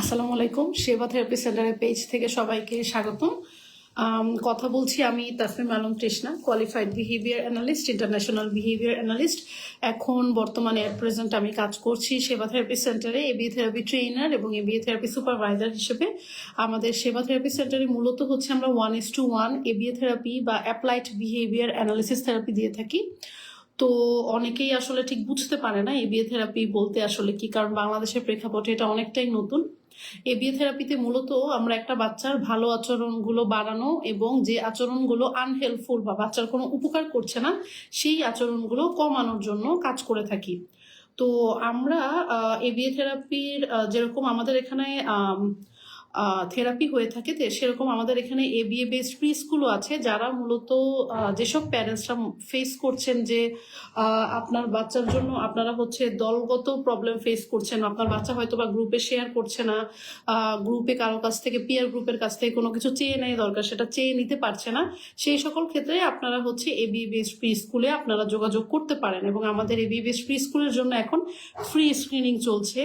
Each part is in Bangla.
আসসালামু আলাইকুম, সেবা থেরাপি সেন্টারের পেজ থেকে সবাইকে স্বাগতম। কথা বলছি আমি Tasmim Alam Trishna qualified behaviour analyst international behaviour analyst এখন বর্তমানে অ্যাট প্রেজেন্ট আমি কাজ করছি সেবা থেরাপি সেন্টারে, এবিএ থেরাপি ট্রেনার এবং এবিএ থেরাপি সুপারভাইজার হিসেবে। আমাদের সেবা থেরাপি সেন্টারে মূলত হচ্ছে আমরা one is to one ABA therapy বা অ্যাপ্লাইড বিহেভিয়ার অ্যানালিসিস থেরাপি দিয়ে থাকি। তো অনেকেই আসলে ঠিক বুঝতে পারে না এবিএ থেরাপি বলতে আসলে কি, কারণ বাংলাদেশের প্রেক্ষাপটে এটা অনেকটাই নতুন। এবিএ থেরাপিতে মূলত আমরা একটা বাচ্চার ভালো আচরণগুলো বাড়ানো এবং যে আচরণগুলো আনহেল্পফুল বা বাচ্চার কোনো উপকার করছে না, সেই আচরণগুলো কমানোর জন্য কাজ করে থাকি। তো আমরা এবিএ থেরাপির যেরকম আমাদের এখানে থেরাপি হয়ে থাকে সেরকম আমাদের এখানে এবিএ বেসড প্রি স্কুলও আছে, যারা মূলত যেসব প্যারেন্টসরা ফেস করছেন যে আপনার বাচ্চার জন্য আপনারা হচ্ছে দলগত প্রবলেম ফেস করছেন, আপনার বাচ্চা হয়তো বা গ্রুপে শেয়ার করছে না গ্রুপে কারও কাছ থেকে পিয়ার গ্রুপের কাছ থেকে কোনো কিছু চেয়ে নেয় দরকার, সেটা চেয়ে নিতে পারছে না, সেই সকল ক্ষেত্রে আপনারা হচ্ছে এ বিএ বেসড প্রি স্কুলে আপনারা যোগাযোগ করতে পারেন এবং আমাদের এ বিএ বেসড প্রি স্কুলের জন্য এখন ফ্রি স্ক্রিনিং চলছে।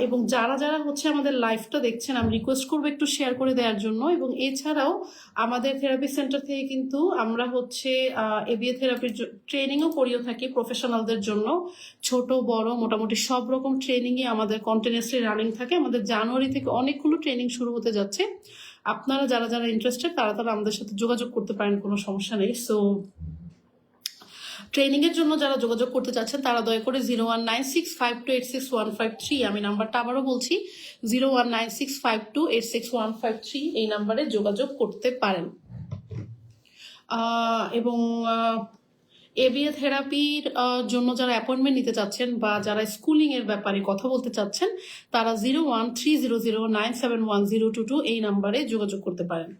এবং যারা যারা হচ্ছে আমাদের লাইভটা দেখছেন, আমি রিকোয়েস্ট করব একটু শেয়ার করে দেওয়ার জন্য। এবং এছাড়াও আমাদের থেরাপি সেন্টার থেকে কিন্তু আমরা হচ্ছে এবিএ থেরাপির ট্রেনিংও করিয়ে থাকি প্রফেশনালদের জন্য। ছোট, বড়, মোটামুটি সব রকম ট্রেনিংই আমাদের কন্টিনিউসলি রানিং থাকে। আমাদের জানুয়ারি থেকে অনেকগুলো ট্রেনিং শুরু হতে যাচ্ছে। আপনারা যারা যারা ইন্টারেস্টেড তারা তারা আমাদের সাথে যোগাযোগ করতে পারেন, কোনো সমস্যা নেই। সো ট্রেনিং এর জন্য যারা যোগাযোগ করতে চাচ্ছেন, তারা দয়া করে zero one nine six five two eight six one five three, আমি নাম্বারটা আবারও বলছি, zero one nine six five two eight six one five three এই নাম্বারে যোগাযোগ করতে পারেন। এবং এবিএ থেরাপির জন্য যারা অ্যাপয়েন্টমেন্ট নিতে চাচ্ছেন বা যারা স্কুলিং এর ব্যাপারে কথা বলতে চাচ্ছেন, তারা zero one three zero zero nine seven one zero two two এই নাম্বারে যোগাযোগ করতে পারেন।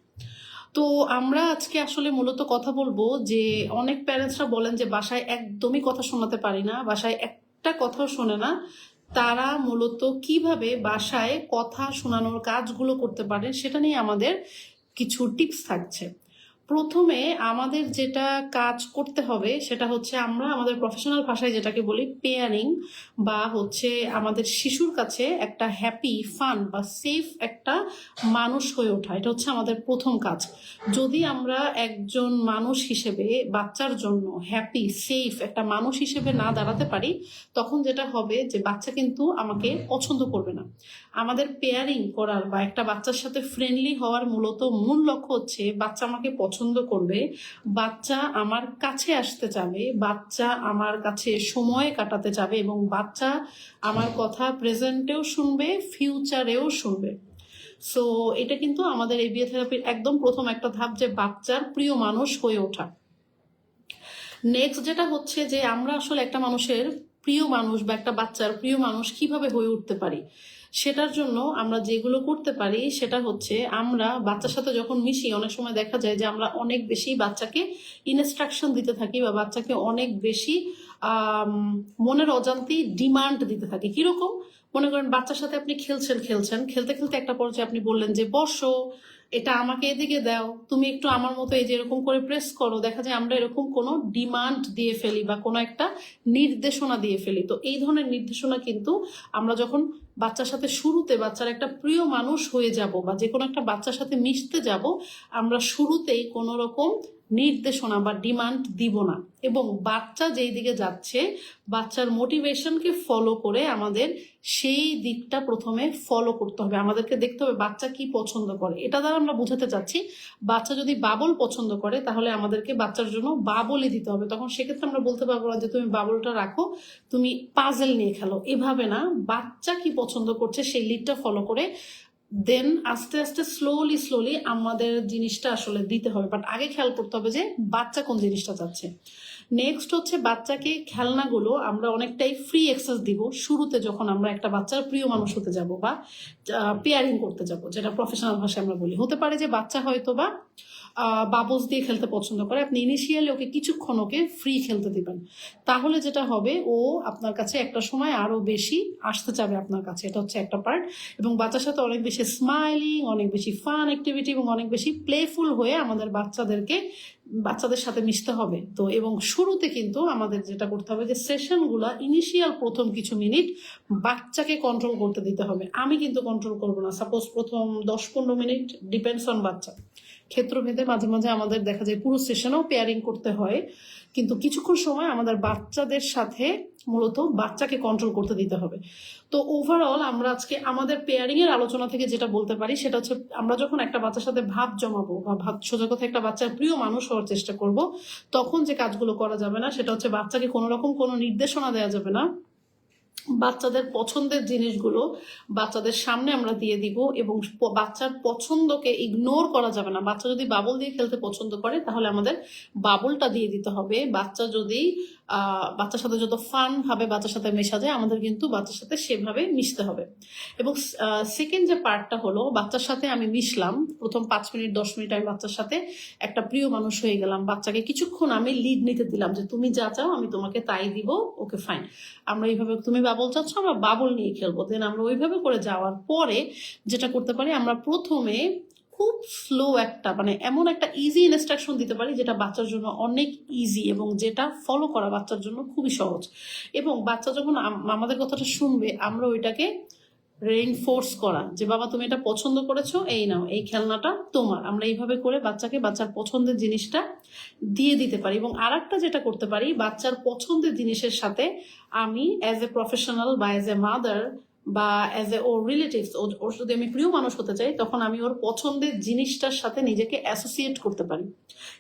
তো আমরা আজকে আসলে মূলত কথা বলব যে অনেক প্যারেন্টসরা বলেন যে বাসায় একদমই কথা শোনাতে পারি না, বাসায় একটা কথাও শোনে না। তারা মূলত কীভাবে বাসায় কথা শোনানোর কাজগুলো করতে পারে সেটা নিয়ে আমাদের কিছু টিপস থাকছে। প্রথমে আমাদের যেটা কাজ করতে হবে সেটা হচ্ছে আমরা আমাদের প্রফেশনাল ভাষায় যেটাকে বলি পেয়ারিং বা হচ্ছে আমাদের শিশুর কাছে একটা হ্যাপি ফান বা সেফ একটা মানুষ হয়ে ওঠা। এটা হচ্ছে আমাদের প্রথম কাজ। যদি আমরা একজন মানুষ হিসেবে বাচ্চার জন্য হ্যাপি সেফ একটা মানুষ হিসেবে না দাঁড়াতে পারি, তখন যেটা হবে যে বাচ্চা কিন্তু আমাকে পছন্দ করবে না। আমাদের পেয়ারিং করার বা একটা বাচ্চার সাথে ফ্রেন্ডলি হওয়ার মূলত মূল লক্ষ্য হচ্ছে বাচ্চা আমাকে পছন্দ করবে, বাচ্চা আমার কাছে আসতে চাবে, বাচ্চা আমার কাছে সময় কাটাতে চাবে এবং বাচ্চা আমার কথা প্রেজেন্টেও শুনবে ফিউচারেও শুনবে। সো এটা কিন্তু আমাদের এবিএ থেরাপির একদম প্রথম একটা ধাপ যে বাচ্চার প্রিয় মানুষ হয়ে ওঠা। নেক্সট যেটা হচ্ছে যে আমরা আসলে একটা মানুষের প্রিয় মানুষ বা একটা বাচ্চার প্রিয় মানুষ কীভাবে হয়ে উঠতে পারি? সেটার জন্য আমরা যেগুলো করতে পারি, সেটা হচ্ছে আমরা বাচ্চার সাথে যখন মিশি, অনেক সময় দেখা যায় যে আমরা অনেক বেশি বাচ্চাকে ইনস্ট্রাকশন দিতে থাকি বা বাচ্চাকে অনেক বেশি মনের অজান্তি ডিমান্ড দিতে থাকি। কীরকম? মনে করেন বাচ্চার সাথে আপনি খেলছেন খেলছেন। খেলতে খেলতে একটা পর্যায়ে আপনি বললেন যে, বসো। এটা আমাকে এদিকে দাও। তুমি একটু আমার মতো এই যে এরকম করে প্রেস করো, দেখা যায় আমরা এরকম কোনো ডিমান্ড দিয়ে ফেলি বা কোনো একটা নির্দেশনা দিয়ে ফেলি। তো এই ধরনের নির্দেশনা কিন্তু আমরা যখন বাচ্চার সাথে শুরুতে বাচ্চার একটা প্রিয় মানুষ হয়ে যাব বা যে কোনো একটা বাচ্চার সাথে মিশতে যাব, আমরা শুরুতেই কোনো রকম নির্দেশনা বা ডিমান্ড দিব না। এবং বাচ্চা যেই দিকে যাচ্ছে, বাচ্চার মোটিভেশনকে ফলো করে আমাদের সেই দিকটা প্রথমে ফলো করতে হবে। আমাদেরকে দেখতে হবে বাচ্চা কি পছন্দ করে। এটা দ্বারা আমরা বোঝাতে চাচ্ছি, বাচ্চা যদি বাবল পছন্দ করে, তাহলে আমাদেরকে বাচ্চার জন্য বাবলই দিতে হবে। তখন সেক্ষেত্রে আমরা বলতে পারব না যে তুমি বাবলটা রাখো, তুমি পাজেল নিয়ে খেলো। এভাবে না, বাচ্চা কি পছন্দ করছে সেই লিডটা ফলো করে দেন আস্তে আস্তে স্লোলি স্লোলি আমাদের জিনিসটা আসলে দিতে হবে। বাট আগে খেয়াল করতে হবে যে বাচ্চা কোন জিনিসটা চাচ্ছে। নেক্সট হচ্ছে বাচ্চাকে খেলনাগুলো আমরা অনেকটাই ফ্রি এক্সেস দিব শুরুতে যখন আমরা একটা বাচ্চার প্রিয় মানুষ হতে যাব বা পেয়ারিং করতে যাব, যেটা প্রফেশনাল ভাষায় আমরা বলি। হতে পারে যে বাচ্চা হয়তো বা বাবলস দিয়ে খেলতে পছন্দ করে। আপনি ইনিশিয়ালি ওকে কিছুক্ষণ ওকে ফ্রি খেলতে দিবেন। তাহলে যেটা হবে, ও আপনার কাছে একটা সময় আরও বেশি আসতে চাবে আপনার কাছে। এটা হচ্ছে একটা পার্ট এবং বাচ্চার সাথে অনেক বেশি স্মাইলিং অনেক বেশি ফান অ্যাক্টিভিটি এবং অনেক বেশি প্লেফুল হয়ে আমাদের বাচ্চাদেরকে, বাচ্চাদের সাথে মিশতে হবে। তো এবং শুরুতে কিন্তু আমাদের যেটা করতে হবে যে সেশনগুলো ইনিশিয়াল প্রথম কিছু মিনিট বাচ্চাকে কন্ট্রোল করতে দিতে হবে। আমি কিন্তু কন্ট্রোল করব না। সাপোজ প্রথম দশ পনেরো মিনিট ডিপেন্ডস অন বাচ্চা। ক্ষেত্রভেদে মাঝে মাঝে আমাদের দেখা যায় পুরো সেশনেও পেয়ারিং করতে হয়। কিন্তু কিছুক্ষণ সময় আমাদের বাচ্চাদের সাথে মূলত বাচ্চাকে কন্ট্রোল করতে দিতে হবে। তো ওভারঅল আমরা আজকে আমাদের পেয়ারিং এর আলোচনা থেকে যেটা বলতে পারি সেটা হচ্ছে আমরা যখন একটা বাচ্চার সাথে ভাব জমাবো বা ভাব সোজা কথা একটা বাচ্চার প্রিয় মানুষ হওয়ার চেষ্টা করব, তখন যে কাজগুলো করা যাবে না সেটা হচ্ছে বাচ্চাকে কোনো রকম কোনো নির্দেশনা দেওয়া যাবে না। বাচ্চাদের পছন্দের জিনিসগুলো বাচ্চাদের সামনে আমরা দিয়ে দিব এবং বাচ্চার পছন্দকে ইগনোর করা যাবে না। বাচ্চা যদি বাবল দিয়ে খেলতে পছন্দ করে, তাহলে আমাদের বাবলটা দিয়ে দিতে হবে। বাচ্চা যদি বাচ্চার সাথে যত ফান ভাবে বাচ্চার সাথে মেশা যায়, আমাদের কিন্তু বাচ্চার সাথে সেভাবে মিশতে হবে। এবং সেকেন্ড যে পার্টটা হলো, বাচ্চার সাথে আমি মিশলাম। প্রথম পাঁচ মিনিট, দশ মিনিট আমি বাচ্চার সাথে একটা প্রিয় মানুষ হয়ে গেলাম। বাচ্চাকে কিছুক্ষণ আমি লিড নিতে দিলাম যে, তুমি যা চাও, আমি তোমাকে তাই দিব, ওকে ফাইন আমরা এইভাবে, তুমি বাবল চাচ্ছ, আমরা বাবল নিয়ে খেলব। দেন আমরা ওইভাবে করে যাওয়ার পরে যেটা করতে পারি, আমরা প্রথমে খুব স্লো একটা মানে এমন একটা ইজি ইনস্ট্রাকশন দিতে পারি যেটা বাচ্চার জন্য অনেক ইজি এবং যেটা ফলো করা বাচ্চার জন্য খুবই সহজ। এবং বাচ্চা যখন আম- আমাদের কথাটা শুনবে, আমরা ওইটাকে রেইনফোর্স করা যে, বাবা, তুমি এটা পছন্দ করেছ, এই নাও, এই খেলনাটা তোমার। আমরা এইভাবে করে বাচ্চাকে বাচ্চার পছন্দের জিনিসটা দিয়ে দিতে পারি। এবং আর যেটা করতে পারি, বাচ্চার পছন্দের জিনিসের সাথে আমি অ্যাজ এ প্রফেশনাল বা অ্যাজ এ মাদার বা অ্যাজ এ ওর রিলেটিভস ওর যদি আমি প্রিয় মানুষ হতে চাই, তখন আমি ওর পছন্দের জিনিসটার সাথে নিজেকে অ্যাসোসিয়েট করতে পারি।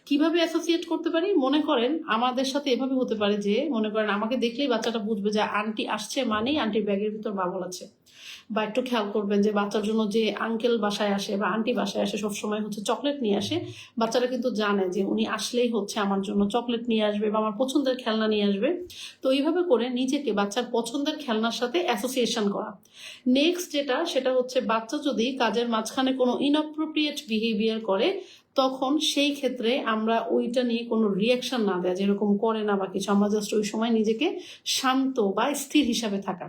কীভাবে অ্যাসোসিয়েট করতে পারি? মনে করেন আমাদের সাথে এভাবে হতে পারে যে, মনে করেন আমাকে দেখলেই বাচ্চাটা বুঝবে যে, আন্টি আসছে মানেই আন্টির ব্যাগের ভিতর বাবল আছে। বা একটু খেয়াল করবেন যে বাচ্চার জন্য যে আঙ্কেল বাসায় আসে বা আন্টি বাসায় আসে সবসময় হচ্ছে চকলেট নিয়ে আসে। বাচ্চারা কিন্তু জানে যে উনি আসলেই হচ্ছে আমার জন্য চকলেট নিয়ে আসবে বা আমার পছন্দের খেলনা নিয়ে আসবে। তো এইভাবে করে নিজেকে বাচ্চার পছন্দের খেলনার সাথে অ্যাসোসিয়েশন করা। নেক্সট যেটা, সেটা হচ্ছে বাচ্চা যদি কাজের মাঝখানে কোনো ইনঅপ্রোপ্রিয়েট বিহেভিয়ার করে, তখন সেই ক্ষেত্রে আমরা ওইটা নিয়ে কোনো রিয়াকশন না দেয়, যেরকম করে না বা কিছু। আমরা জাস্ট ওই সময় নিজেকে শান্ত বা স্থির হিসাবে থাকা।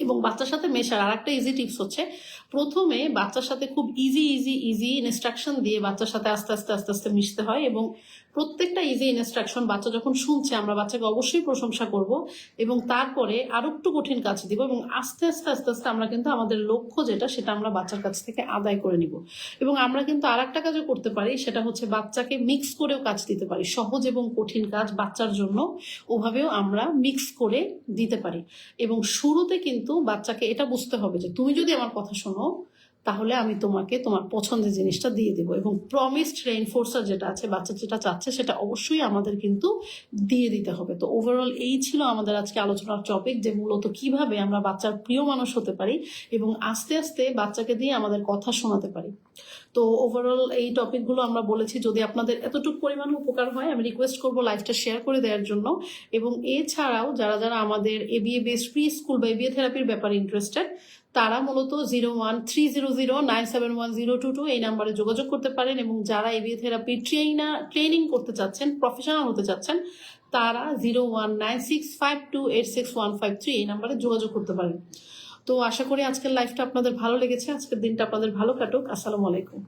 এবং বাচ্চার সাথে মেশার আর একটা ইজি টিপস হচ্ছে, প্রথমে বাচ্চার সাথে খুব ইজি ইজি ইজি ইনস্ট্রাকশন দিয়ে বাচ্চার সাথে আস্তে আস্তে আস্তে আস্তে মিশতে হয় এবং প্রত্যেকটা ইজি ইনস্ট্রাকশন বাচ্চা যখন শুনছে, আমরা বাচ্চাকে অবশ্যই প্রশংসা করব এবং তারপরে আরও একটু কঠিন কাজ দিব এবং আস্তে আস্তে আস্তে আস্তে আমরা কিন্তু আমাদের লক্ষ্য যেটা সেটা আমরা বাচ্চার কাছ থেকে আদায় করে নিব। এবং আমরা কিন্তু আর একটা কাজও করতে পারি, সেটা হচ্ছে বাচ্চাকে মিক্স করেও কাজ দিতে পারি। সহজ এবং কঠিন কাজ বাচ্চার জন্য ওভাবেও আমরা মিক্স করে দিতে পারি। এবং শুরুতে কিন্তু বাচ্চাকে এটা বুঝতে হবে যে, তুমি যদি আমার কথা শোনো তাহলে আমি তোমাকে তোমার পছন্দের জিনিসটা দিয়ে দেবো। এবং প্রমিসড রেইনফোর্সার যেটা আছে, বাচ্চা যেটা চাচ্ছে, সেটা অবশ্যই আমাদের কিন্তু দিয়ে দিতে হবে। তো ওভারঅল এই ছিল আমাদের আজকে আলোচনার টপিক যে মূলত কীভাবে আমরা বাচ্চার প্রিয় মানুষ হতে পারি এবং আস্তে আস্তে বাচ্চাকে দিয়ে আমাদের কথা শোনাতে পারি। তো ওভারঅল এই টপিকগুলো আমরা বলেছি, যদি আপনাদের এতটুকু পরিমাণ উপকার হয়, আমি রিকোয়েস্ট করব লাইফটা শেয়ার করে দেওয়ার জন্য। এবং এছাড়াও যারা যারা আমাদের এ এবিএ বেস প্রি স্কুল বা এবিএ থেরাপির ব্যাপারে ইন্টারেস্টেড তারা মূলত zero one three zero zero nine seven one zero two two এই নাম্বারে যোগাযোগ করতে পারেন। এবং যারা এবিএ থেরাপি ট্রেইনার ট্রেনিং করতে চাচ্ছেন প্রফেশনাল হতে চাচ্ছেন, তারা zero one nine six five two eight six one five three এই নাম্বারে যোগাযোগ করতে পারেন। তো আশা করি আজকের লাইফটা আপনাদের ভালো লেগেছে, আজকের দিনটা আপনাদের ভালো কাটুক। আসসালামু আলাইকুম।